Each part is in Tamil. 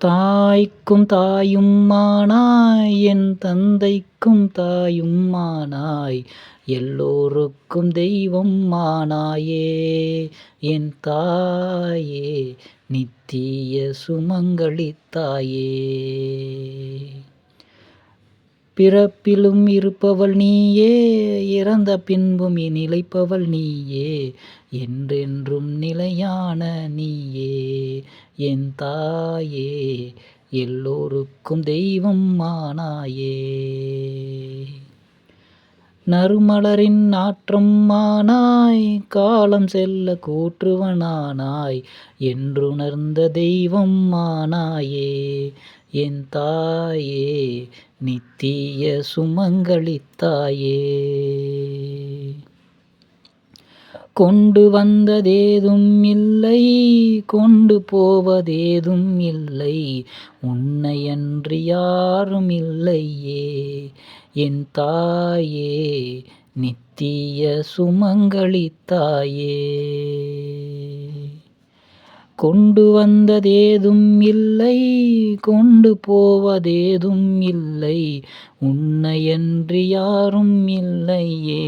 தாய்க்கும் தாயும் மானாய் என் தந்தைக்கும் தாயும் மானாய் எல்லோருக்கும் தெய்வம் மானாயே என் தாயே நித்திய சுமங்கலித்தாயே பிறப்பிலும் இருப்பவள் நீயே இறந்த பின்பும் நிலைப்பவள் நீயே என்றென்றும் நிலையான நீயே என் தாயே எல்லோருக்கும் தெய்வம் மானாயே நறுமலரின் நாற்றம் மானாய் காலம் செல்ல கூற்றுவனானாய் என்றுணர்ந்த தெய்வம் மானாயே என் தாயே நித்திய சுமங்களித்தாயே கொண்டு வந்ததேதும் இல்லை கொண்டு போவதேதும் இல்லை உன்னையன்றி யாரும் இல்லையே. என் தாயே நித்திய சுமங்களித்தாயே கொண்டு வந்ததேதும் இல்லை கொண்டு போவதேதும் இல்லை. உன்னையன்றி யாரும் இல்லையே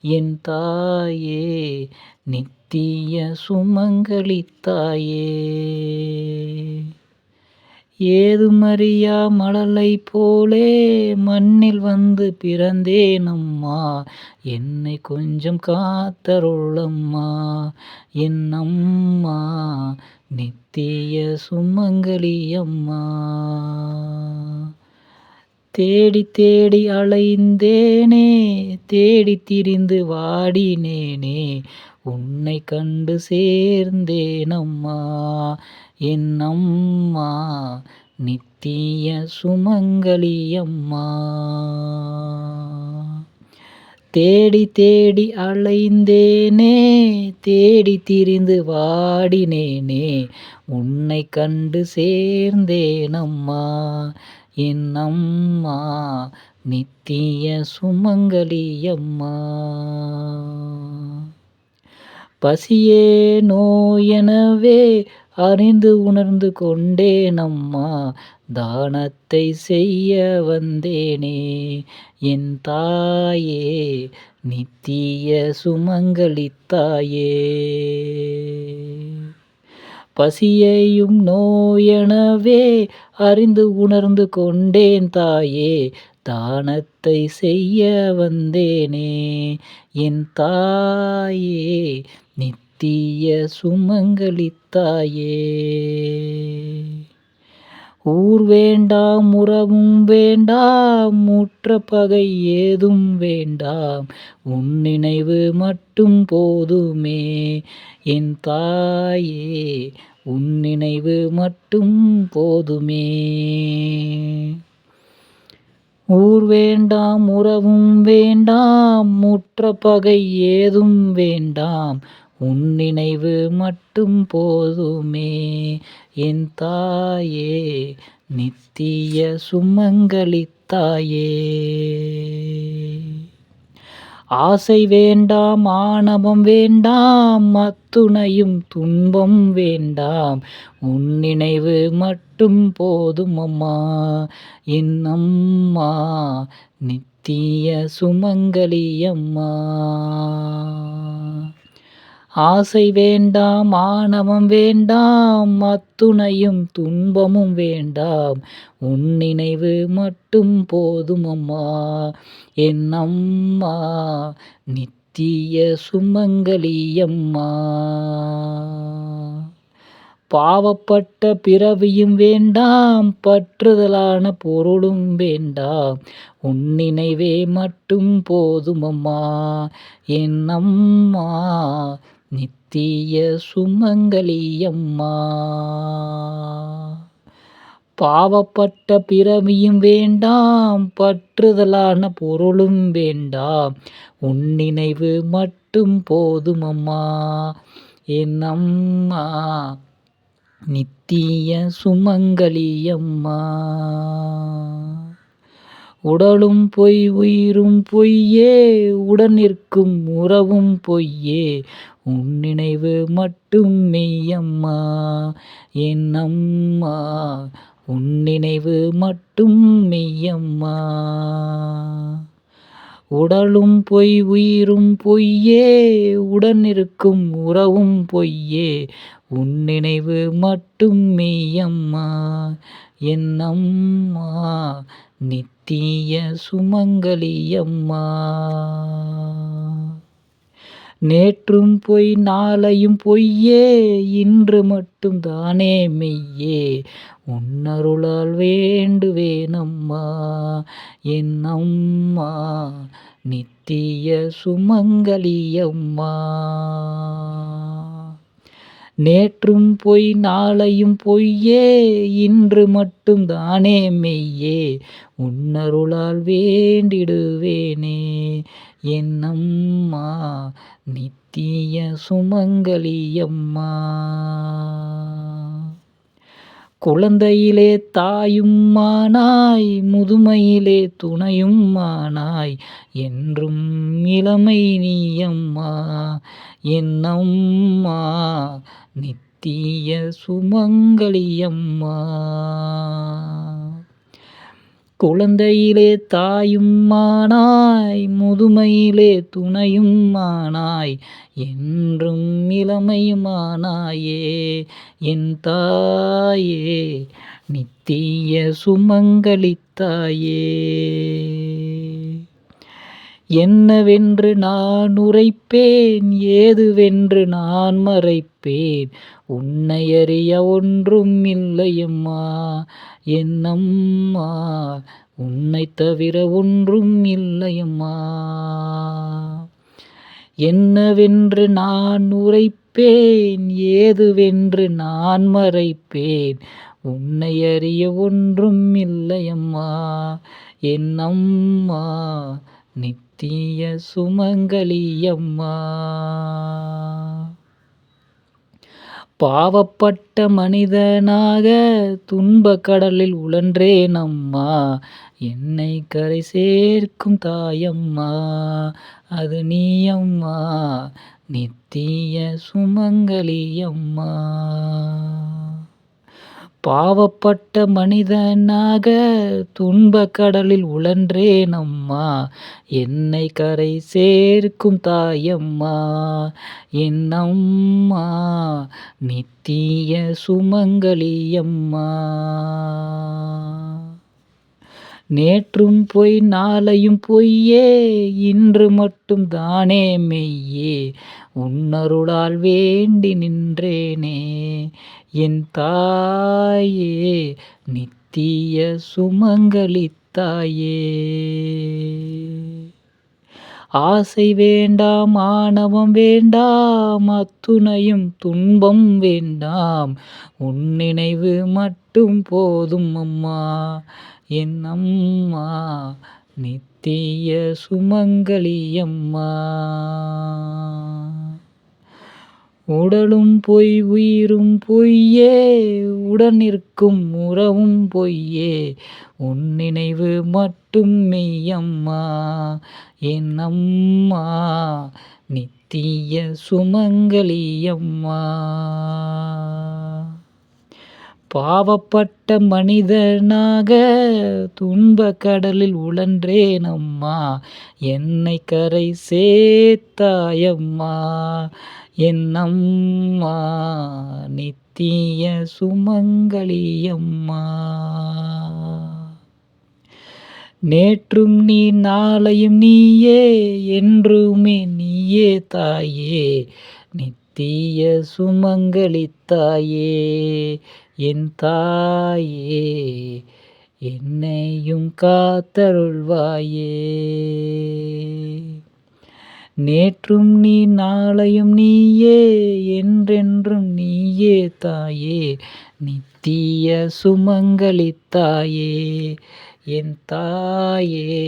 என் தாயே நித்திய சுமங்கலித்தாயே ஏதுமறியா மழலை போலே மண்ணில் வந்து பிறந்தேன் அம்மா என்னை கொஞ்சம் காத்தருளம்மா. என் அம்மா நித்திய சுமங்கலி அம்மா தேடி தேடி அலைந்தேனே தேடி திரிந்து வாடினேனே. உன்னை கண்டு சேர்ந்தேன் அம்மா என் அம்மா நித்திய சுமங்கலி அம்மா. தேடி தேடி அலைந்தேனே தேடி திரிந்து வாடினேனே உன்னை கண்டு சேர்ந்தேன் அம்மா என் அம்மா நித்திய சுமங்கலி அம்மா. பசியே நோயெனவே அறிந்து உணர்ந்து கொண்டேன் அம்மா தானத்தை செய்ய வந்தேனே. என் தாயே நித்திய சுமங்கலித்தாயே. பசியையும் நோயெனவே அறிந்து உணர்ந்து கொண்டேன் தாயே தானத்தை செய்ய வந்தேனே. என் தாயே நித்திய சுமங்கலித்தாயே. ஊர் வேண்டாம் உறவும் வேண்டாம் முற்ற பகை ஏதும் வேண்டாம் உன் நினைவு மட்டும் போதுமே என் தாயே. உன் நினைவு மட்டும் போதுமே. ஊர் வேண்டாம் உறவும் வேண்டாம் முற்ற பகை ஏதும் வேண்டாம். உன் நினைவு மட்டும் போதுமே. என் தாயே நித்திய சுமங்கலித்தாயே. ஆசை வேண்டாம் ஆணவம் வேண்டாம் அத்துணையும் துன்பம் வேண்டாம். உன் நினைவு மட்டும் போதும் அம்மா. என் அம்மா நித்திய சுமங்கலி அம்மா. ஆசை வேண்டாம் ஆணவம் வேண்டாம் அத்துணையும் துன்பமும் வேண்டாம். உன் நினைவு மட்டும் போதும் அம்மா என் அம்மா. நித்திய சுமங்கலியம்மா பாவப்பட்ட பிறவியும் வேண்டாம் பற்றுதலான பொருளும் வேண்டாம். உன் நினைவே மட்டும் போதுமம்மா என் அம்மா. நித்திய சுமங்கலியம்மா பாவப்பட்ட பிறவியும் வேண்டாம் பற்றுதலான பொருளும் வேண்டாம். உன் நினைவு மட்டும் போதும் அம்மா. என் அம்மா நித்திய சுமங்கலியம்மா உடலும் பொய் உயிரும் பொய்யே உடன் நிற்கும் உறவும் பொய்யே. உன் நினைவு மட்டும் மெய்யம்மா என் அம்மா. உன் நினைவு மட்டும் மெய்யம்மா. உடலும் பொய் உயிரும் பொய்யே உடன் இருக்கும் உறவும் பொய்யே. உன் நினைவு மட்டும் மெய்யம்மா என் அம்மா நித்திய சுமங்கலியம்மா. நேற்றும் பொய் நாளையும் பொய்யே இன்று மட்டும் தானே மெய்யே. உன்னருளால் வேண்டுவேனம்மா என் அம்மா நித்திய சுமங்கலியம்மா. நேற்றும் பொய் நாளையும் பொய்யே இன்று மட்டும் தானே மெய்யே. உன்னருளால் வேண்டிடுவேனே என்னம்மா நித்திய சுமங்கலியம்மா குழந்தையிலே தாயும் மானாய் முதுமையிலே துணையும் மானாய். என்றும் இளமை நீயம்மா என்னம்மா நித்திய சுமங்கலியம்மா குழந்தையிலே தாயும் மானாய் முதுமையிலே துணையும் மானாய் என்றும் இளமையுமானாயே என் தாயே நித்திய சுமங்கலித்தாயே என்னவென்று நான் உரைப்பேன்? ஏதுவென்று நான் மறைப்பேன்? உன்னை அறிய ஒன்றும் இல்லையம்மா என்னம்மா உன்னை தவிர ஒன்றும் இல்லையம்மா. என்னவென்று நான் உரைப்பேன்? ஏதுவென்று நான் மறைப்பேன்? உன்னை அறிய ஒன்றும் இல்லையம்மா என்னம்மா நித்திய சுமங்கலியம்மா. பாவப்பட்ட மனிதனாக துன்ப கடலில் உழன்றேன் அம்மா என்னை கரை சேர்க்கும் தாயம்மா. அது நீ அம்மா நித்திய சுமங்கலியம்மா. பாவப்பட்ட மனிதனாக துன்ப கடலில் உழன்றேன் அம்மா என்னை கரை சேர்க்கும் தாயம்மா என் அம்மா நித்திய சுமங்கலியம்மா. நேற்றும் பொய் நாளையும் பொய்யே இன்று மட்டும் தானே மெய்யே. உன்னருளால் வேண்டி நின்றேனே என் தாயே நித்திய சுமங்கலித்தாயே. ஆசை வேண்டாம் ஆணவம் வேண்டாம் அத்துணையும் துன்பம் வேண்டாம். உன் நினைவு மட்டும் போதும் அம்மா. என் அம்மா நித்திய சுமங்கலியம்மா உடலும் பொய் உயிரும் பொய்யே. உடன் நிற்கும் உறவும் பொய்யே. உன் நினைவு மட்டும் மெய்யம்மா என் அம்மா. நித்திய சுமங்கலியம்மா. பாவப்பட்ட மனிதனாக துன்ப கடலில் உழன்றேன் அம்மா என்னை கரை சேர்த்தாயம்மா. என்னம்மா நித்திய சுமங்கலியம்மா. நேற்றும் நீ நாளையும் நீயே என்றுமே நீயே தாயே. நித்திய சுமங்கலித்தாயே என் தாயே. என்னையும் காத்தருள்வாயே. நேற்றும் நீ நாளையும் நீயே என்றென்றும் நீயே தாயே நித்திய சுமங்கலித்தாயே என் தாயே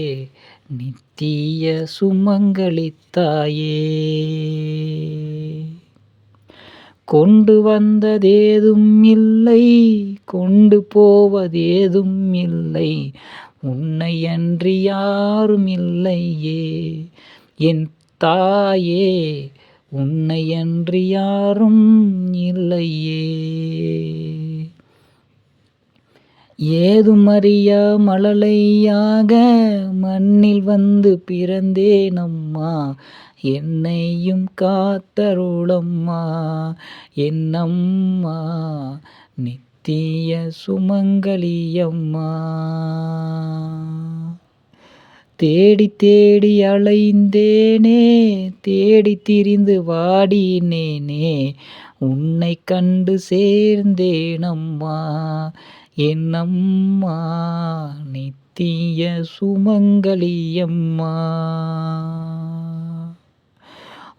நித்திய சுமங்களித்தாயே கொண்டு வந்ததேதும் இல்லை கொண்டு போவதேதும் இல்லை உன்னையன்றி யாரும் இல்லையே என் தாயே உன்னையன்றி யாரும் இல்லையே. ஏதுமறியா மழலையாக மண்ணில் வந்து பிறந்தேனம்மா என்னையும் காத்தருளம்மா என்னம்மா நித்திய சுமங்கலியம்மா. தேடி தேடி அலைந்தேனே தேடி திரிந்து வாடினேனே உன்னை கண்டு சேர்ந்தேனம்மா என்னம்மா நித்திய சுமங்கலியம்மா.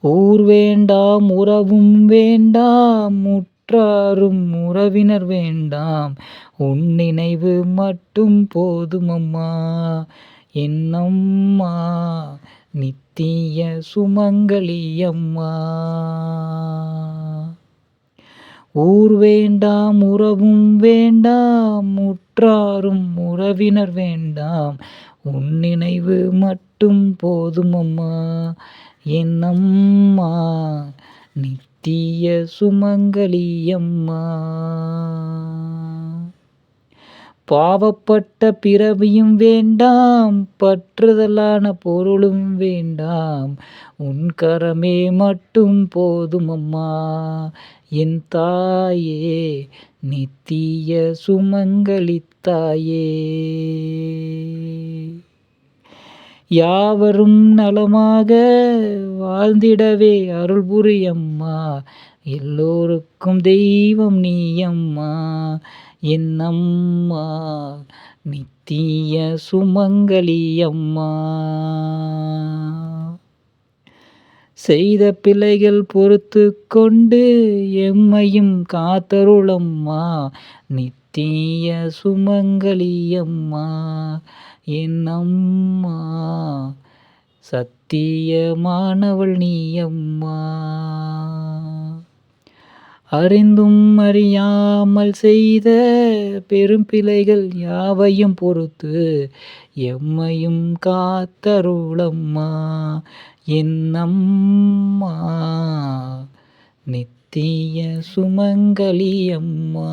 ஊர் வேண்டாம் உறவும் வேண்டாம் முற்றாரும் உறவினர் வேண்டாம் உன் நினைவு மட்டும் போதுமம்மா. என்னம்மா நித்திய சுமங்கலியம்மா ஊர் வேண்டாம் உறவும் வேண்டாம் முற்றாரும் உறவினர் வேண்டாம். உன் நினைவு மட்டும் போதுமம்மா என்னம்மா நித்திய சுமங்கலியம்மா பாவப்பட்ட பிறவியும் வேண்டாம் பற்றுதலான பொருளும் வேண்டாம். உன் கரமே மட்டும் போதுமம்மா என் தாயே நித்திய சுமங்கலித்தாயே. யாவரும் நலமாக வாழ்ந்திடவே அருள் புரியம்மா எல்லோருக்கும் தெய்வம் நீயம்மா என்னம்மா நித்திய சுமங்கலியம்மா செய்த பிழைகள் பொறுத்து கொண்டு எம்மையும் காத்தருளம்மா. நித்திய சுமங்கலியம்மா என்னம்மா? சத்தியமானவள் நீயம்மா அறிந்தும் அறியாமல் செய்த பெரும் பிழைகள் யாவையும் பொறுத்து எம்மையும் காத்தருளம்மா என்னம்மா? நித்திய சுமங்கலியம்மா.